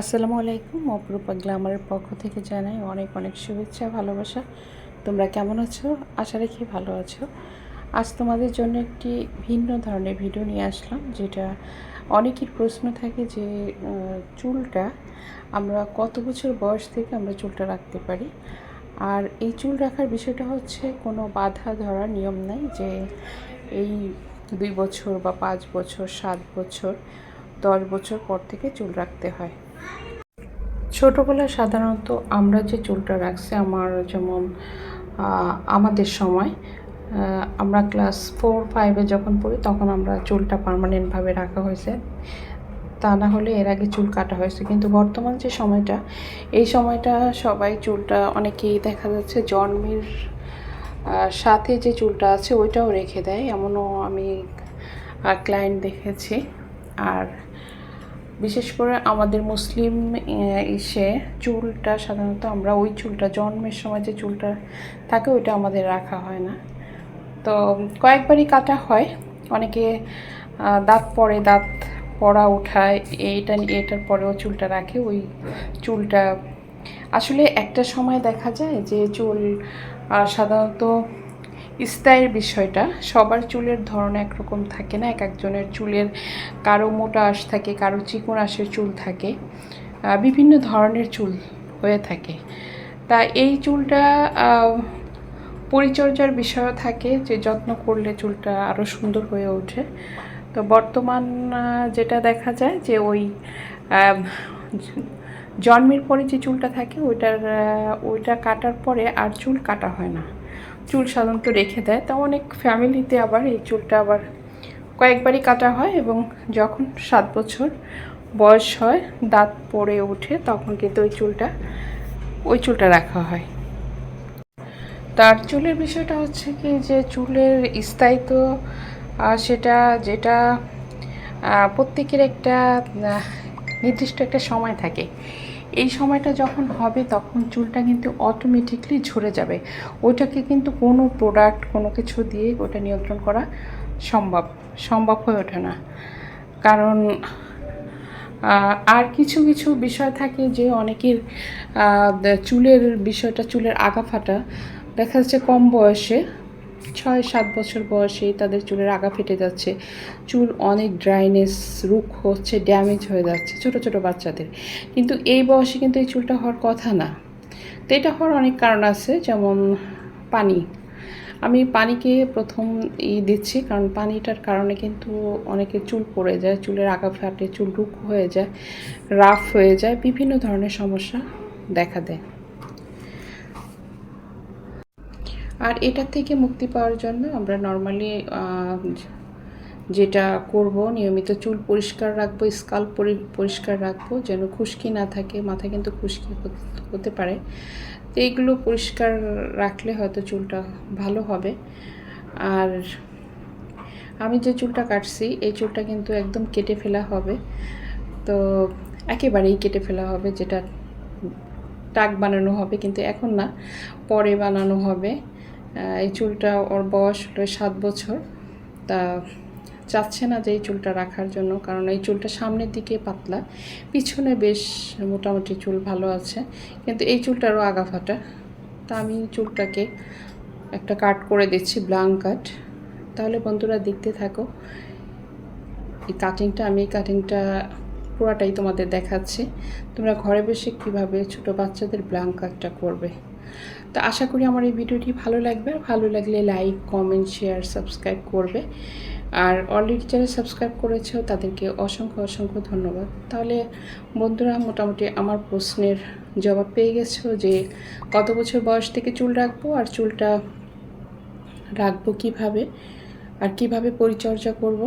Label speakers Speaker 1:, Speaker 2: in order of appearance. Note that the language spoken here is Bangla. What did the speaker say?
Speaker 1: আসসালামু আলাইকুম, অপরূপা গ্ল্যামারের পক্ষ থেকে জানাই অনেক অনেক শুভেচ্ছা, ভালোবাসা। তোমরা কেমন আছো? আশা রাখি ভালো আছো। আজ তোমাদের জন্য একটি ভিন্ন ধরনের ভিডিও নিয়ে আসলাম, যেটা অনেকের প্রশ্ন থাকে যে চুলটা আমরা কত বছর বয়স থেকে আমরা চুলটা রাখতে পারি? আর এই চুল রাখার বিষয়টা হচ্ছে কোনো বাধা ধরার নিয়ম নাই যে, এই দুই বছর বা পাঁচ বছর, সাত বছর, দশ বছর পর থেকে চুল রাখতে হয়। ছোটোবেলায় সাধারণত আমরা যে চুলটা রাখছি, আমার যেমন আমাদের সময় আমরা ক্লাস ফোর ফাইভে যখন পড়ি, তখন আমরা চুলটা পার্মানেন্টভাবে রাখা হয়েছে। তা না হলে এর আগে চুল কাটা হয়েছে। কিন্তু বর্তমান যে সময়টা, এই সময়টা সবাই চুলটা অনেকেই দেখা যাচ্ছে জন্মের সাথে যে চুলটা আছে, ওইটাও রেখে দেয়। এমনও আমি ক্লায়েন্ট দেখেছি। আর বিশেষ করে আমাদের মুসলিম ইসে চুলটা সাধারণত আমরা ওই চুলটা, জন্মের সময় যে চুলটা থাকে ওইটা আমাদের রাখা হয় না। তো কয়েকবারই কাটা হয়। অনেকে দাঁত পড়ে দাঁত পড়া উঠায়, এইটা এটার পরেও চুলটা রাখে, ওই চুলটা। আসলে একটা সময় দেখা যায় যে চুল সাধারণত স্থায়ীর বিষয়টা, সবার চুলের ধরন একরকম থাকে না এক একজনের চুলের কারও মোটা আঁশ থাকে, কারও চিকন আঁশের চুল থাকে বিভিন্ন ধরনের চুল হয়ে থাকে। তা এই চুলটা পরিচর্যার বিষয়ও থাকে যে যত্ন করলে চুলটা আরও সুন্দর হয়ে ওঠে। তো বর্তমান যেটা দেখা যায় যে ওই জন্মের পরে যে চুলটা থাকে ওইটার ওইটা কাটার পরে আর চুল কাটা হয় না। চুল সাধারণত রেখে দেয়। তা অনেক ফ্যামিলিতে আবার এই চুলটা আবার কয়েকবারই কাটা হয় এবং যখন সাত বছর বয়স হয়, দাঁত পড়ে ওঠে, তখন কিন্তু ওই চুলটা ওই চুলটা রাখা হয়। তার চুলের বিষয়টা হচ্ছে কি যে, চুলের স্থায়িত্ব সেটা যেটা প্রত্যেকের একটা নির্দিষ্ট একটা সময় থাকে। এই সময়টা যখন হবে, তখন চুলটা কিন্তু অটোমেটিকলি ঝরে যাবে। ওইটাকে কিন্তু কোনো প্রোডাক্ট কোনো কিছু দিয়ে ওটা নিয়ন্ত্রণ করা সম্ভব সম্ভব হয়ে ওঠে না। কারণ আর কিছু কিছু বিষয় থাকে যে অনেকের চুলের বিষয়টা, চুলের আগা ফাটা দেখা যাচ্ছে কম বয়সে ছয় সাত বছর বয়সেই তাদের চুলের আগা ফেটে যাচ্ছে। চুল অনেক ড্রাইনেস, রুখ হচ্ছে, ড্যামেজ হয়ে যাচ্ছে ছোট ছোট বাচ্চাদের। কিন্তু এই বয়সে কিন্তু এই চুলটা হওয়ার কথা না। তো এটা হওয়ার অনেক কারণ আছে, যেমন পানি। আমি পানিকে প্রথম ই দিচ্ছি কারণ পানিটার কারণে কিন্তু অনেকে চুল পড়ে যায়, চুলের আগা ফাটে, চুল রুক্ষ হয়ে যায়, রাফ হয়ে যায়, বিভিন্ন ধরনের সমস্যা দেখা দেয়। আর এটার থেকে মুক্তি পাওয়ার জন্য আমরা নর্মালি যেটা করব, নিয়মিত চুল পরিষ্কার রাখব স্কাল্প পরিষ্কার রাখব, যেন খুশকি না থাকে, মাথায় কিন্তু খুশকি হত- পারে। তো এইগুলো পরিষ্কার রাখলে হয়তো চুলটা ভালো হবে। আর আমি যে চুলটা কাটছি, এই চুলটা কিন্তু একদম কেটে ফেলা হবে। তো একেবারেই কেটে ফেলা হবে, যেটা টাক বানানো হবে, কিন্তু এখন না, পরে বানানো হবে। এই চুলটা ওর বয়স হলো সাত বছর। তা চাচ্ছে না যে এই চুলটা রাখার জন্য, কারণ এই চুলটা সামনের দিকে পাতলা। পিছনে বেশ মোটামুটি চুল ভালো আছে, কিন্তু এই চুলটারও আগা ফাটা তা আমি চুলটাকে একটা কাট করে দিচ্ছি ব্লাঙ্ক কাট তাহলে বন্ধুরা দেখতে থাকো, এই কাটিংটা আমি এই কাটিংটা পুরাটাই তোমাদের দেখাচ্ছি। তোমরা ঘরে বসে কীভাবে ছোট বাচ্চাদের ব্লাঙ্ক কাটটা করবে? তো আশা করি আমার এই ভিডিওটি ভালো লাগবে। আর ভালো লাগলে লাইক কমেন্ট শেয়ার সাবস্ক্রাইব করবে। আর অলরেডি যারা সাবস্ক্রাইব করেছ, তাদেরকে অসংখ্য অসংখ্য ধন্যবাদ। তাহলে বন্ধুরা, মোটামুটি আমার প্রশ্নের জবাব পেয়ে গেছো যে কত বছর বয়স থেকে চুল রাখব আর চুলটা রাখব কীভাবে? আর কীভাবে পরিচর্যা করব?